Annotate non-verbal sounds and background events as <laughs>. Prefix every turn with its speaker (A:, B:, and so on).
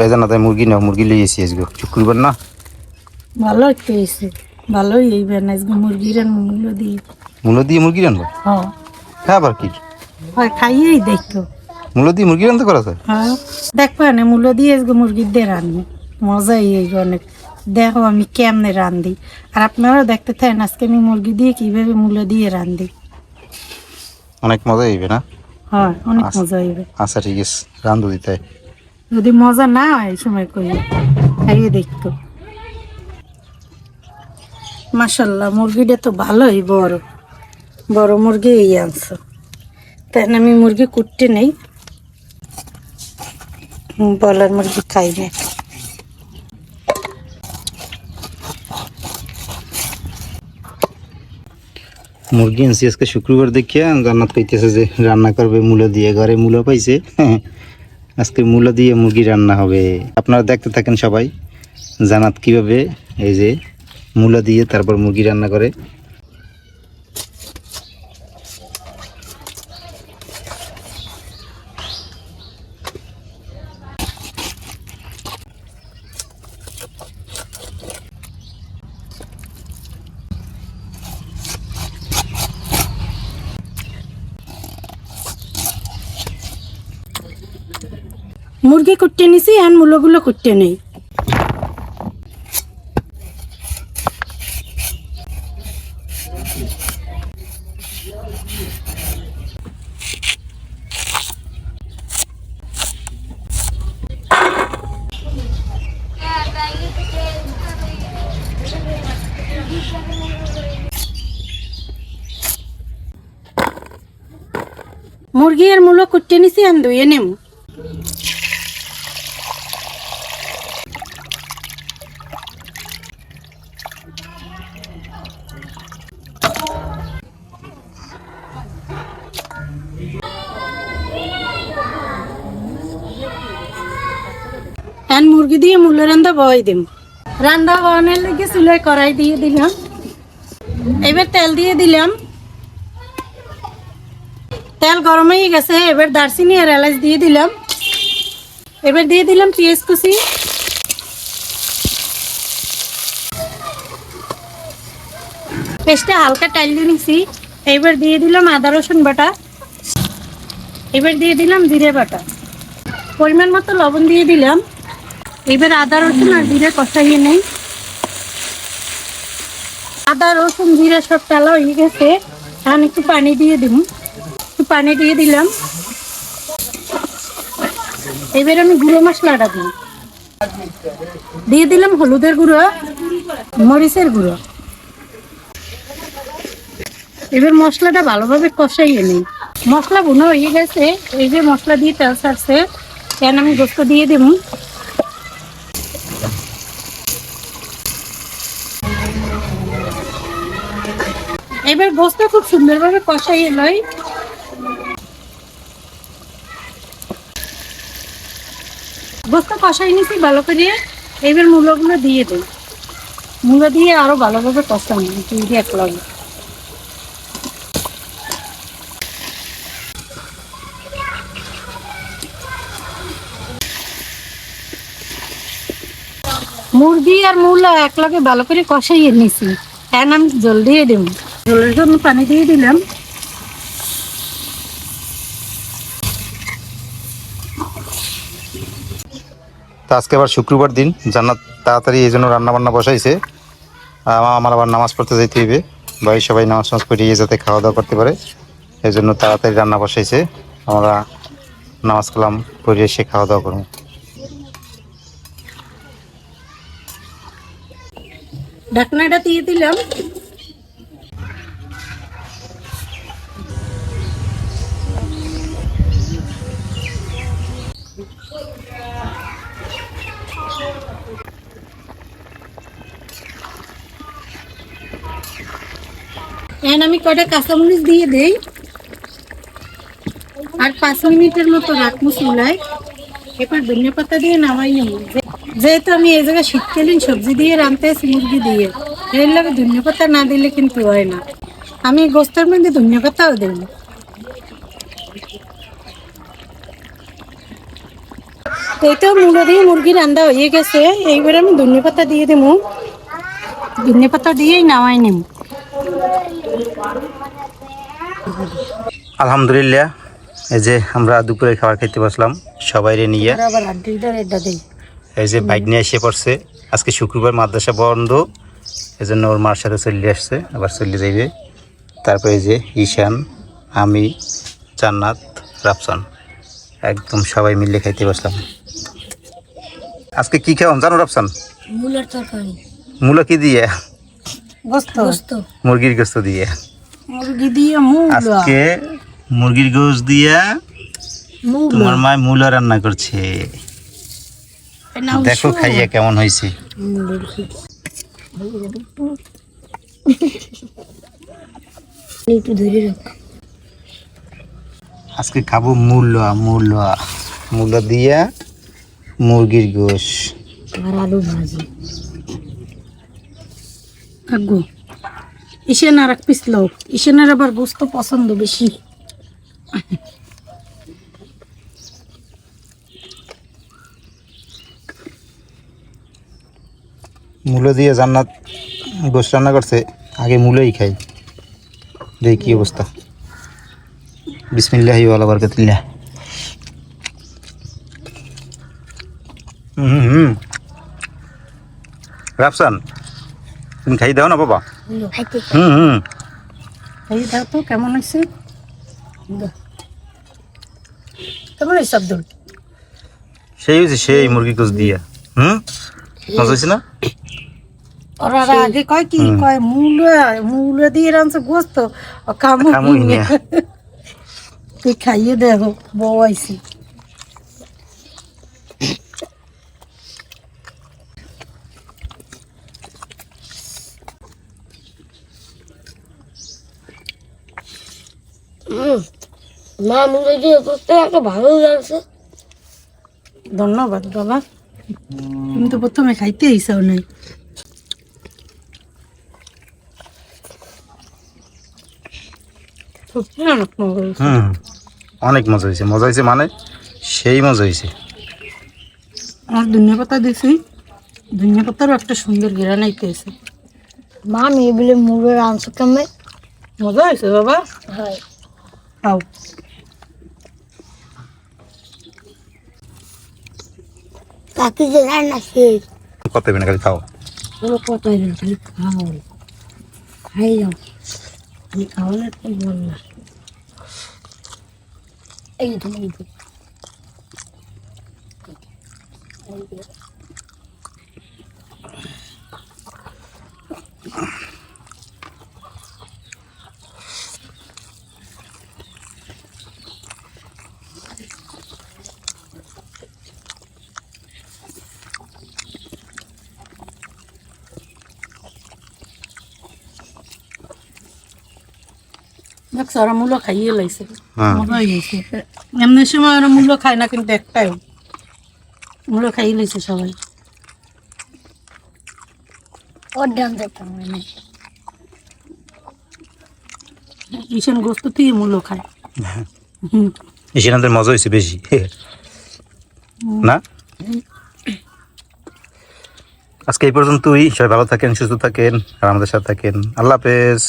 A: এই জানা তাই মুরগি না মুরগি লিয়েছি আজকে শুক্রবার না?
B: ভালো একটু হয়েছে। ভালোই আজকে মূল্য দিয়ে।
A: মূলো দিয়ে মুরগি
B: হ্যাঁ।
A: হ্যাঁ আবার কি?
B: হয় খাইয়েই দেখতো।
A: মূলো দিয়ে মুরগি রানতে করা যায়?
B: হ্যাঁ। দেখবা না মূল্য দিয়ে আজকে মুরগির দিয়ে রান্নি মজাই এই অনেক দেখো আমি কেমনে রান্ধি আর আপনারাও দেখতে থাকেন আজকে আমি মুরগি দিয়ে কীভাবে মূল্য দিয়ে রান্ধি
A: অনেক মজা হইবে না?
B: হয় অনেক
A: আচ্ছা।
B: মজা হইবে।
A: আচ্ছা ঠিক আছে। রান্ধু দিতে।
B: যদি মজা না হয় সময় কই খাইয়ে দেখতো। মাসাল্লাহ মুরগিটা তো ভালোই বড়। বড় মুরগি এই আনছো। তাই আমি মুরগি কুটতে নেই। বলার মুরগি খাই না।
A: মুরগি আনছি আজকে শুক্রবার দেখিয়া জান্নাত কইতেছে যে রান্না করবে মূলো দিয়ে, ঘরে মূলো পাইছে। আজকে মূলা দিয়ে মুরগি রান্না হবে। আপনারা দেখতে থাকেন সবাই জানাত কীভাবে এই যে মূলা দিয়ে তারপর মুরগি রান্না করে।
B: মুরগি কুটতে নিছি আর মূলগুলো কুটতে নেই। মুরগি আর মূলো কুটতে নিছি আর ধুয়ে নেব এখন মুরগি দিয়ে মূল্য রান্দা বয় দিম। রান্দা বয়ানোর লেগে চুলোয় কড়াই দিয়ে দিলাম। এবার তেল দিয়ে দিলাম। তেল গরম হয়ে গেছে, এবার দারচিনি আর এলাচ দিয়ে দিলাম। এবার দিয়ে দিলাম পেঁয়াজ কুচি। পেস্টটা হালকা টাইল দিয়ে নিছি। এবার দিয়ে দিলাম আদা, রসুন বাটা। এবার দিয়ে দিলাম জিরে বাটা। পরিমাণ মতো লবণ দিয়ে দিলাম। এবার আদা রসুন আর জিরে কষাইয়ে নেই। আদা রসুন, জিরে সব টালা হয়ে গেছে। এখন একটু পানি দিয়ে দিব। একটু পানি দিয়ে দিলাম। এবার আমি গুঁড়ো মশলাটা দিই দিয়ে দিলাম হলুদের গুঁড়ো, মরিচের গুঁড়ো। এবার মশলাটা ভালোভাবে কষাইয়ে নিই। মশলা বুনো হয়ে গেছে। এই যে মশলা দিয়ে তেল ছাড়ছে কেন আমি গোস্ত দিয়ে দেব। এবার গোস্ত খুব সুন্দরভাবে কষাইয়ে লই। গোস্ত কষাই নিছি ভালো করে। এবার মূলগুলো দিয়ে দেই। মূলো দিয়ে আরও ভালোভাবে কষানো দুই দিয়ে এক লাগে। মুরগি আর মূলা একলাগে ভালো করে কষাইয়ে নিছি। এখন আমি জল দিয়ে দেব। জলের জন্য পানি দিয়ে দিলাম।
A: তো আজকে আবার শুক্রবার দিন জান্নাত তাড়াতাড়ি এই জন্য রান্না বান্না বসাইছে আমা- আমার আবার নামাজ পড়তে যেতে হইবে। বাড়ির সবাই নামাজ টামাজ পড়িয়ে যাতে খাওয়া দাওয়া করতে পারে। এই জন্য তাড়াতাড়ি রান্না বসাইছে। আমরা নামাজ কালাম পড়িয়ে এসে খাওয়া দাওয়া করব।
B: ঢাকনাটা দিয়ে দিলাম। এখন আমি কটা কাঁচামরিচ দিয়ে দেই? আর পাঁচ মিনিটের মতো রাখব চুলায়। এবার ধনিয়া পাতা দিয়ে নামাই নেব। যেহেতু আমি এই জায়গায় শীতকালীন সবজি দিয়ে রাঁধতে মুরগি দিয়ে। এর লাগে ধনিয়া পাতা না দিলে কিন্তু হয় না। আমি গোস্তের মধ্যে ধনিয়া পাতাও দেব। এই তো মূলো দিয়ে মুরগি রান্না হয়ে গেছে। এইবার আমি ধনে পাতা দিয়ে দেবো। ধনে পাতা দিয়েই নামাই নিম
A: আলহামদুলিল্লাহ এই যে আমরা দুপুরে খাবার খেতে বসলাম সবাইরে নিয়ে। এই যে বাইক নিয়ে এসে পড়ছে। আজকে শুক্রবার মাদ্রাসা বন্ধ এই জন্য ওর মার সাথে চলে আসছে আবার চলে যাইবে। তারপরে এই যে ঈশান আমি জান্নাত রাফসান একদম সবাই মিলে খাইতে বসলাম। আজকে কি খাওয়াম? জানো রাফসান?
C: মূলার তরকারি।
A: মূলো কি দিয়ে?
B: গোস্ত।
C: গোস্ত।
A: মুরগির গোস্ত দিয়ে।
B: মুরগি দিয়ে মূলো।
A: আজকে মুরগির গোস্ত দিয়া তোমার মা মূলো রান্না করছে। দেখো খাইয়া কেমন হয়েছে <laughs>
C: একটু ধরে রাখ।
A: আজকে খাব মূল্য মূল্য মূল্য দিয়া মুরগির গোশ।
C: আর আলু ভাজি।
B: আগো ইসেনার এক পিস লোক। ইসেনার আবার গোস্ত পছন্দ বেশি।
A: মূলো দিয়ে জান্নাত গোশ রান্না করছে, আগে মূলোই খাই। দেখি কি অবস্থা। বিসমিল্লাহি ওয়ালা বারকাতিল্লাহ। হুম। রাফসান তুমি খাই দাও না বাবা? হুম হুম
B: এই দাও তো কেমন হয়েছে? কেমন হয়েছে আব্দুল?
A: সেই হয়েছে সেই মুরগি গোশ দিয়া। হুম? মজা হয়েছে না?
B: ওরা আগে কয় কি কয় মূলো মূলো দিয়ে রানছে গোস্ত ও কামু
A: খামুই
B: কিনে।
A: না।
B: তুই খাইয়ে দেখো বউ আইসি
C: মা দিয়ে করতে একটা ভালো লাগছে।
B: ধন্যবাদ বাবা। তুমি তো প্রথমে খাইতে ইসাও নাই। অনেক মজা হয়েছে।
A: মজা হয়েছে। মানে সেই মজা হয়েছে।
B: আমার ধনিয়া পাতা দিছি। ধনিয়া পাতারও একটা সুন্দর ঘেরান আইতেছে
C: মা মেয়ে বলে মূলের আনছো কেমন?
B: মজা হয়েছে বাবা?
C: হয়।
B: খাও
C: কাকি যে রান্না শেষ
A: কত বেনে খালি খাও
C: কোনো কথাই না খালি খাও খাই যাও খালি খাওয়ালে তো বল না এই তো
B: দেখছ ওরা মূল্য খাইয়ে লাইছে
A: হ্যাঁ
B: গেছে এমনি সময় ওরা মূল্য খায় না কিন্তু একটাই। মূল্য খাইয়ে লাইছে সবাই।
C: ওর হবে
B: ঈশান গোস্ত থেকে মূল্য খায় হুম।
A: এশিয়ানদের মজা হয়েছে বেশি। না? আজকে এই পর্যন্তই। সবাই ভালো থাকেন সুস্থ থাকেন আর আমাদের সাথে থাকেন। আল্লাহ হাফেজ।